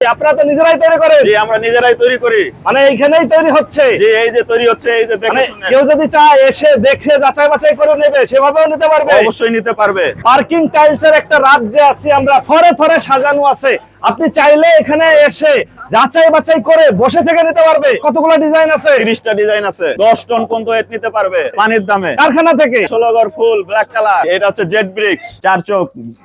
আপনারা তো নিজেরাই তৈরি করেন। জি আমরা নিজেরাই তৈরি করি। মানে এইখানেই তৈরি হচ্ছে। জি এই যে তৈরি হচ্ছে এই যে মানে কেউ যদি চায় এসে দেখে যাচাই বাছাই করে নেবে সেভাবেও নিতে পারবে। অবশ্যই নিতে পারবে। পার্কিং টাইলস এর একটা রাজ্যে আছি আমরা থরে থরে সাজানো আছে। আপনি চাইলে এখানে এসে যাচাই বাছাই করে বসে থেকে নিতে পারবে। কতগুলো ডিজাইন আছে? তিরিশটা ডিজাইন আছে। দশ টন পর্যন্ত এট নিতে পারবে পানির দামে। কারখানা থেকে? ষোলো ফুল ব্ল্যাক কালার এটা হচ্ছে জেড ব্রিক্স চার চোখ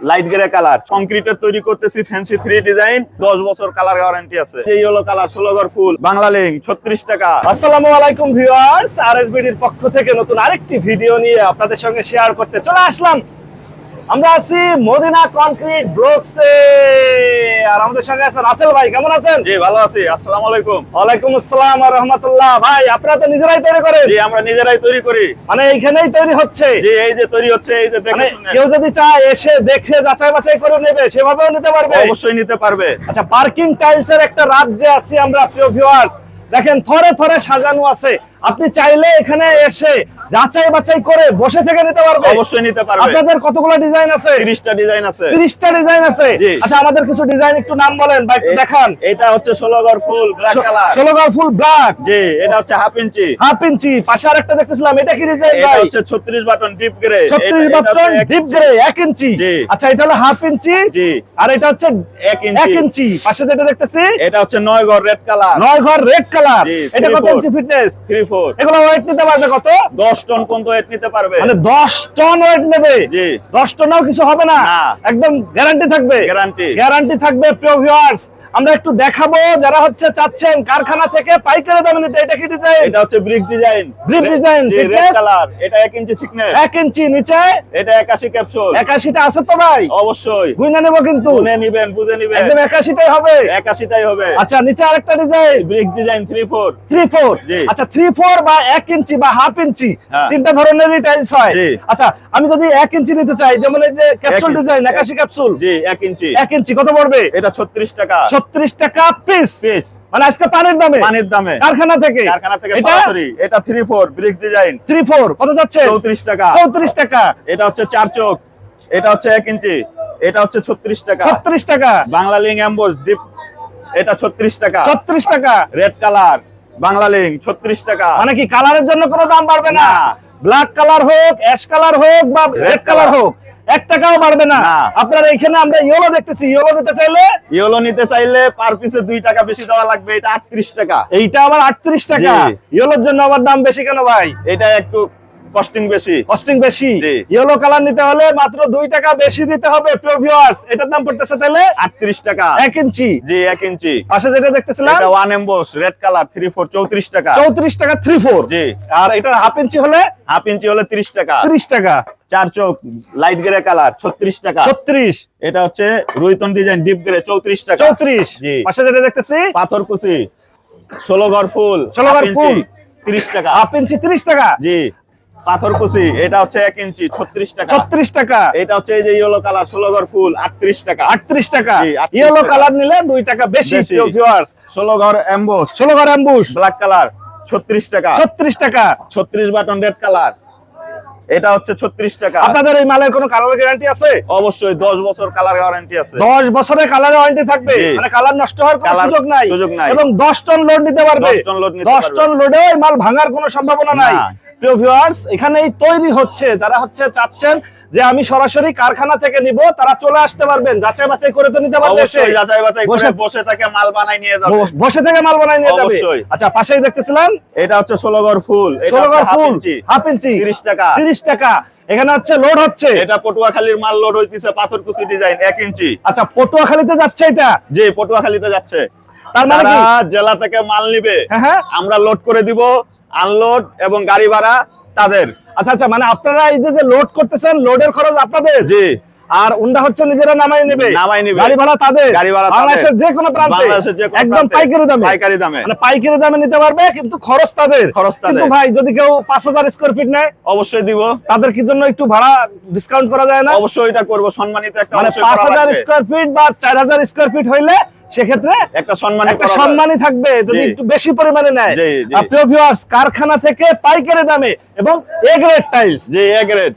লাইট গ্রে কালার কংক্রিটের তৈরি করতেছি ফ্যান্সি থ্রি ডিজাইন দশ বছর কালার গ্যারান্টি আছে। এই হলো কালার ষোলো ঘর ফুল বাংলা লিঙ্ক ছত্রিশ টাকা। আসসালামু আলাইকুম ভিউয়ার্স বিডির পক্ষ থেকে নতুন আরেকটি ভিডিও নিয়ে আপনাদের সঙ্গে শেয়ার করতে চলে আসলাম। আমরা আছি মদিনা কনক্রিট ব্লকসে। আর আমাদের সঙ্গে আছে রাসেল ভাই কেমন আছেন? জি ভালো আছি। আসসালামু আলাইকুম। ওয়ালাইকুম আসসালাম ওয়া রাহমাতুল্লাহ। ভাই আপনারা তো নিজেরাই তৈরি করেন? জি আমরা নিজেরাই তৈরি করি। মানে এইখানেই তৈরি হচ্ছে? জি এই যে তৈরি হচ্ছে এই যে মানে কেউ যদি চায় এসে দেখে যাচাই বাছাই করে নেবে সেভাবেও নিতে পারবে? অবশ্যই নিতে পারবে। আচ্ছা পার্কিং টাইলস এর একটা রাজ্যে আছি আমরা প্রিয় ভিউয়ার্স দেখেন থরে থরে সাজানো আছে। আপনি চাইলে এখানে এসে যাচাই বাছাই করে বসে থেকে নিতে পারবে। অবশ্যই নিতে পারবে। আপনাদের কতগুলো ডিজাইন আছে? তিরিশটা ডিজাইন আছে। তিরিশটা ডিজাইন আছে। আচ্ছা আমাদের কিছু ডিজাইন একটু নাম বলেন বা একটু দেখান। এটা হচ্ছে ষোলো ঘর ফুল ব্ল্যাক কালার ষোলো গাল ফুল ব্ল্যাক জি এটা হচ্ছে হাফ ইঞ্চি হাফ ইঞ্চি পাশে আরেকটা দেখতেছিলাম এটা কি ডিজাইন ভাই? এটা হচ্ছে ছত্রিশ বাটন ডিপ গ্রে ছত্রিশ বাটন ডিপ গ্রে এক ইঞ্চি জি। আচ্ছা এটা হলো হাফ ইঞ্চি জি। আর এটা হচ্ছে এক এক ইঞ্চি ইঞ্চি পাশে যেটা দেখতেছি এটা হচ্ছে নয় ঘর রেড কালার নয় ঘর রেড কালার এটা কত ইঞ্চি ফিটনেস থ্রি ফোর এগুলো ওয়েট নিতে পারবে কত? দশ টন পর্যন্ত ওয়েট নিতে পারবে। মানে দশ টন ওয়েট নেবে? জি। দশ টনও কিছু হবে না? না। একদম গ্যারান্টি থাকবে? গ্যারান্টি গ্যারান্টি থাকবে প্রিয় ভিউয়ার্স আমরা একটু দেখাবো যারা হচ্ছে চাচ্ছেন কারখানা থেকে পাইকারি দামে নিতে। এটা কি ডিজাইন এটা হচ্ছে ব্রিক ডিজাইন design, জি রেড কালার এটা এক ইঞ্চি থিকনেস এক ইঞ্চি নিচে? এটা একাশি ক্যাপসুল একাশিটা আছে তো ভাই? অবশ্যই। গুইনা নেব কিন্তু। শুনে নিবেন বুঝে নিবেন। একদম একাশিটাই হবে। একাশিটাই হবে। আচ্ছা নিচে আরেকটা design brick design three four three four জি। আচ্ছা থ্রি ফোর বা এক ইঞ্চি বা হাফ ইঞ্চি হ্যাঁ। তিনটা ধরনেরই টাইলস হয়। আচ্ছা আমি যদি এক ইঞ্চি নিতে চাই যেমন এই যে ক্যাপসুল ডিজাইন একাশি ক্যাপসুল জি এক ইঞ্চি এক ইঞ্চি কত পড়বে? এটা ছত্রিশ টাকা। ছত্রিশ টাকা পিস পিস মানে আজকে পানির দামে। পানির দামে। কারখানা থেকে। কারখানা থেকে এটা সরাসরি। এটা three four brick design three four কত যাচ্ছে? চৌত্রিশ টাকা। চৌত্রিশ টাকা। এটা হচ্ছে চার চোখ। এটা হচ্ছে এক ইঞ্চি। এটা হচ্ছে ছত্রিশ টাকা। ছত্রিশ টাকা। বাংলা লিঙ্ক অ্যাম্বোস ডিপ এটা ছত্রিশ টাকা। ছত্রিশ টাকা। রেড কালার বাংলা লিঙ্ক ছত্রিশ টাকা। মানে কি কালারের জন্য কোনো দাম বাড়বে না। ব্ল্যাক কালার হোক অ্যাশ কালার হোক বা রেড কালার হোক। এক টাকাও বাড়বে না। আপনার এখানে আমরা ইয়েলো দেখতেছি ইয়েলো নিতে চাইলে ইয়েলো নিতে চাইলে পার পিসে দুই টাকা বেশি দেওয়া লাগবে এটা আটত্রিশ টাকা। এইটা আবার আটত্রিশ টাকা। ইয়েলোর জন্য আবার দাম বেশি কেন ভাই? এটা একটু কস্টিং বেশি। কস্টিং বেশি। ইয়েলো কালার নিতে হলে মাত্র দুই টাকা বেশি দিতে হবে প্রিয় ভিউয়ার্স এটার দাম পড়তেছে তাহলে আটত্রিশ টাকা। এক ইঞ্চি। জি এক ইঞ্চি। পাশে যেটা দেখতেছিলাম এটা emboss red colour three four চৌত্রিশ টাকা। চৌত্রিশ টাকা থ্রি ফোর জি। আর এটা হাফ ইঞ্চি হলে হাফ ইঞ্চি হলে তিরিশ টাকা। ত্রিশ টাকা। চার চোখ লাইট গ্রে কালার ছত্রিশ টাকা। ছত্রিশ। এটা হচ্ছে রুইতন ডিজাইন ডিপ গ্রে চৌত্রিশ টাকা। চৌত্রিশ। পাশে যেটা দেখতেছি পাথরকুচি ষোলো ঘর ফুল 16 ঘর ফুল। তিরিশ টাকা। হাফ ইঞ্চি ত্রিশ টাকা। জি। পাথরকুচি এটা হচ্ছে এক ইঞ্চি ছত্রিশ টাকা। ছত্রিশ টাকা। এটা হচ্ছে এই যে ইয়েলো কালার ষোলো ঘর ফুল আটত্রিশ টাকা। আটত্রিশ টাকা। ইয়েলো কালার নিলে দুই টাকা বেশি ষোলো ঘর এম্বোস ষোলো ঘর অ্যাম্বুশ ব্ল্যাক কালার ছত্রিশ টাকা। ছত্রিশ টাকা। ছত্রিশ বাটন রেড কালার এটা হচ্ছে ছত্রিশ টাকা। আপনাদের এই মালের কোনো কালার গ্যারান্টি আছে? অবশ্যই দশ বছর কালার গ্যারান্টি আছে। দশ বছরের কালার ওয়ারেন্টি থাকবে। মানে কালার নষ্ট হওয়ার কোনো সুযোগ নাই। সুযোগ নাই। এবং দশ টন লোড নিতে পারবে। 10 টন লোড দশ টন লোডে মাল ভাঙার কোনো সম্ভাবনা নাই। প্রিয় ভিউয়ার্স এখানে এই তৈরি হচ্ছে। যারা হচ্ছে চাচ্ছেন যে আমি সরাসরি কারখানা থেকে নিব তারা চলে আসতে পারবেন। যাচাই বাছাই করে তো নিতে পারবে যাচাই বাছাই করে বসে- থাকে মাল বানাই নিয়ে যাবে। বসে থেকে মাল বানাই নিয়ে যাবে। আচ্ছা পাশেই দেখতেছিলাম? এটা হচ্ছে ষোলো ঘর ফুল। এটা ষোলো হচ্ছে ফুল। Half inch. তিরিশ টাকা। তিরিশ টাকা। এখানে হচ্ছে লোড হচ্ছে। এটা পটুয়াখালীর মাল লোড হইতেছে পাথরকুচি ডিজাইন এক ইঞ্চি। আচ্ছা পটুয়াখালীতে যাচ্ছে এটা? জি পটুয়াখালীতে যাচ্ছে। তার মানে জেলা থেকে মাল নিবে। হ্যাঁ হ্যাঁ। আমরা লোড করে দিব। আনলোড এবং গাড়ি ভাড়া তাদের। আচ্ছা আচ্ছা মানে আপনারা এই যে লোড করতেছেন লোডের খরচ আপনাদের? জি। আর উন্ডা হচ্ছে নিজেরা নামাই নেবে? নামাই নিবে। গাড়ি ভাড়া তাদের? গাড়ি ভাড়া তাদের। বাংলাদেশের যে কোনো প্রান্তে? একদম পাইকারি দামে। পাইকারি দামে। মানে পাইকারি দামে নিতে পারবে কিন্তু খরচ তাদের। খরচ তাদের। কিন্তু ভাই যদি কেউ পাঁচ হাজার স্কোয়ার ফিট নেয় অবশ্যই দিব। তাদের কি জন্য একটু ভাড়া ডিসকাউন্ট করা যায় না? অবশ্যই এটা করব। সম্মানিত একটা মানে অবশ্যই পাঁচ হাজার স্কোয়ার ফিট বা চার হাজার স্কোয়ার ফিট হইলে সেক্ষেত্রে একটা সম্মানিত একটা সম্মানই থাকবে যদি একটু বেশি পরিমাণে নেয়। প্রিয় ভিউয়ার্স কারখানা থেকে পাইকারি দামে এবং এ গ্রেড টাইলস জি এ গ্রেড।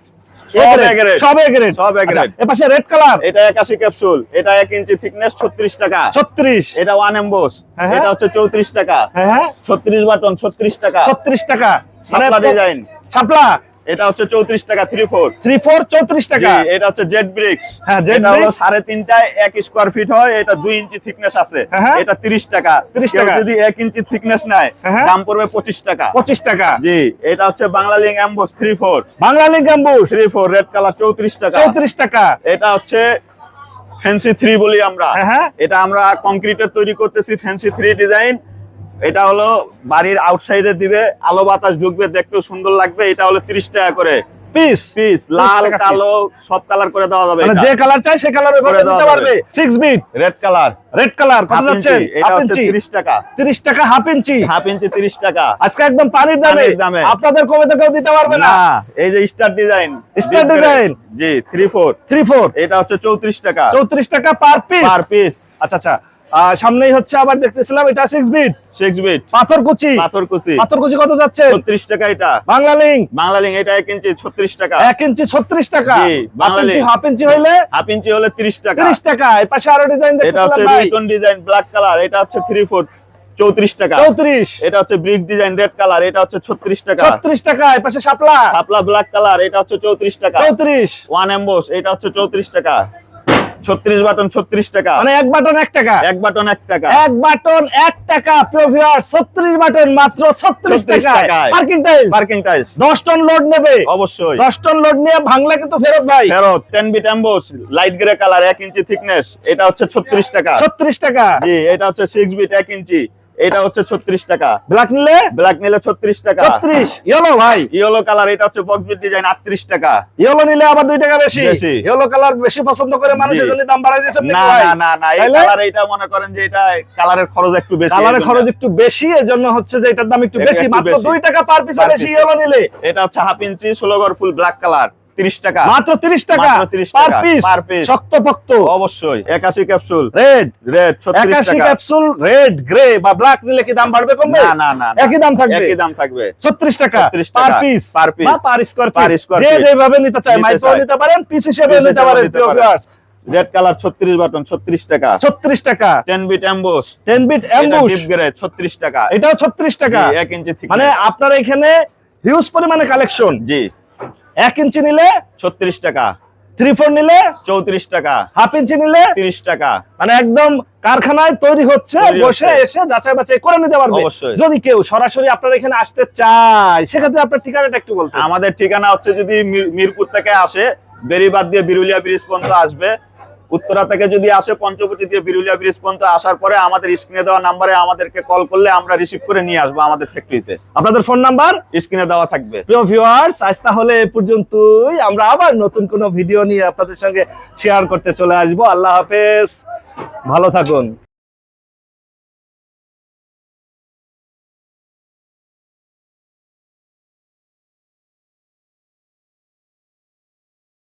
সব এ গ্রেড। এপাশে রেড কালার এটা একাশি ক্যাপসুল এটা এক ইঞ্চি থিকনেস ছত্রিশ টাকা। 36 এটা ওয়ান এম্বোস হ্যাঁ, হ্যাঁ। এটা হচ্ছে চৌত্রিশ টাকা। হ্যাঁ ছত্রিশ বাটন ছত্রিশ টাকা। 36 টাকা। ডিজাইন শাপলা। এটা হচ্ছে চৌত্রিশ টাকা থ্রি ফোর 3 4 34 টাকা? এটা হচ্ছে জেড ব্রিক্স হ্যাঁ, হলো সাড়ে তিনটায় এক স্কোয়ার ফিট হয় এটা দুই ইঞ্চি থিকনেস আছে। হ্যাঁ, হ্যাঁ। এটা তিরিশ টাকা। 30 টাকা। যদি এক ইঞ্চি থিকনেস নেয় হ্যাঁ। দাম পড়বে পঁচিশ টাকা। 25 টাকা। জি এটা হচ্ছে Bangla link emboss three four Bangla link emboss three four red colour চৌত্রিশ টাকা। 34 টাকা। এটা হচ্ছে ফ্যান্সি থ্রি বলি আমরা। এটা আমরা কংক্রিটের তৈরি করতেছি ফ্যান্সি থ্রি ডিজাইন এটা হলো বাড়ির আউটসাইডে দিবে আলো বাতাস ঢুকবে দেখতেও সুন্দর লাগবে। এটা হলো তিরিশ টাকা করে পিস পিস লাল কালো সব কালার করে দেওয়া যাবে মানে যে কালার চাই সে কালার করে দিতে পারবে। 6 bit red colour red colour কত যাচ্ছে? এটা হচ্ছে ইঞ্চি তিরিশ টাকা। 30 টাকা হাফ ইঞ্চি হাফ ইঞ্চি তিরিশ টাকা। আজকে একদম পানির দামে। আপনাদের কমে তো কেউ দিতে পারবে না। এই যে স্টার ডিজাইন Star design। জি থ্রি ফোর 3 4 এটা হচ্ছে চৌত্রিশ টাকা। 34 টাকা পার পিস পার পিস আচ্ছা আচ্ছা। সামনেই হচ্ছে আবার দেখতেছিলাম এটা 6 বিট সিক্স বিট পাথরকুচি। পাথরকুচি। পাথরকুচি কত যাচ্ছে? ছত্রিশ টাকা এটা। বাংলা লিঙ্ক বাংলা লিঙ্ক এটা এক ইঞ্চি ছত্রিশ টাকা। এক ইঞ্চি 36 টাকা। বাংলা ইঞ্চি হাফ ইঞ্চি হইলে হাফ ইঞ্চি হলে তিরিশ টাকা। 30 টাকা। এই পাশে আরও ডিজাইন এটা হচ্ছে রিটন ডিজাইন ব্ল্যাক কালার এটা হচ্ছে থ্রি ফোর চৌত্রিশ টাকা। 34 এটা হচ্ছে ব্রিক ডিজাইন রেড কালার এটা হচ্ছে ছত্রিশ টাকা। 36 টাকা। এই পাশে শাপলা। শাপলা ব্ল্যাক কালার এটা হচ্ছে চৌত্রিশ টাকা। 34 ওয়ান এম্বোস এটা হচ্ছে চৌত্রিশ টাকা। ছত্রিশ বাটন ছত্রিশ টাকা। মানে এক বাটন এক টাকা। এক বাটন এক টাকা। এক বাটন এক টাকা প্রিভিয়ার 36 বাটন মাত্র 36 36 টাকা। Parking tiles parking tiles 10 ton load নেবে। অবশ্যই। 10 টন লোড নিয়ে ভাঙলে কিন্তু ফেরত ভাই। ফেরত ten bit emboss light grey colour এক ইঞ্চি থিকনেস এটা হচ্ছে ছত্রিশ টাকা। 36 টাকা। জি এটা হচ্ছে সিক্স বিট এক ইঞ্চি এটা হচ্ছে ছত্রিশ টাকা। ব্ল্যাক নিলে? ব্ল্যাক নিলে ছত্রিশ টাকা। 36 ইয়েলো ভাই। ইয়েলো কালার এটা হচ্ছে বক্স বিট ডিজাইন আটত্রিশ টাকা। ইয়েলো নিলে আবার 2 টাকা বেশি। ইয়েলো কালার বেশি পছন্দ করে মানুষ জি। এজন্য দাম বাড়াই দিয়েছে না না না না এই কালার এটা মনে করেন যে এটা কালারের খরচ একটু বেশি কালারের খরচ একটু বেশি এজন্য হচ্ছে যে এটার দাম একটু বেশি। মাত্র বেশি। 2 টাকা পার পিস বেশি ইয়েলো নিলে। এটা হচ্ছে হাফ ইঞ্চি ষোলো ঘর ফুল ব্ল্যাক কালার তিরিশ টাকা। মাত্র 30 টাকা 30 পার পিস per piece। শক্ত পক্ত অবশ্যই একাশি ক্যাপসুল রেড রেড ছত্রিশ একাশি টাকা। ক্যাপসুল রেড গ্রে বা ব্ল্যাক নিলে কি দাম বাড়বে কমবে? না না না। একই দাম থাকবে? একই দাম থাকবে। 36 টাকা পার পিস per piece। বা পার স্কয়ার ফিট square যে যেভাবে নিতে চায় মাইক্রো নিতে পারেন পিস হিসেবে নিতে পারেন প্রিয় ভিউয়ার্স রেড কালার ছত্রিশ বাটন ছত্রিশ টাকা। 36 টাকা। Ten bit emboss 10 bit emboss deep grey ছত্রিশ টাকা। এটাও 36 টাকা। জি, এক ইঞ্চি thickness। মানে আপনার এখানে হিউজ পরিমাণে কালেকশন জি। 1 ইঞ্চি নিলে ছত্রিশ টাকা। 3 4 নিলে চৌত্রিশ টাকা। হাফ ইঞ্চি নিলে তিরিশ টাকা। মানে একদম কারখানায় তৈরি হচ্ছে বসে এসে যাচাই বাছাই করে নিতে পারবে। অবশ্যই। যদি কেউ সরাসরি আপনার এখানে আসতে চায় সেক্ষেত্রে আপনার ঠিকানাটা একটু বলতে। আমাদের ঠিকানা হচ্ছে যদি মির- মিরপুর থেকে আসে বেরিবাদ দিয়ে বিরুলিয়া ব্রিজ পর্যন্ত আসবে উত্তরা থেকে যদি আসে পঞ্চবটি দিয়ে বিরুলিয়া ব্রিজ পর্যন্ত আসার পরে আমাদের স্ক্রিনে দেওয়া নাম্বারে আমাদেরকে কল করলে আমরা রিসিভ করে নিয়ে আসব আমাদের ফ্যাক্টরিতে আপনাদের ফোন নাম্বার স্ক্রিনে দেওয়া থাকবে। প্রিয় ভিউয়ার্স আজ তাহলে এ পর্যন্তই। আমরা আবার নতুন কোনো ভিডিও নিয়ে আপনাদের সঙ্গে শেয়ার করতে চলে আসব। আল্লাহ হাফেজ। ভালো থাকুন।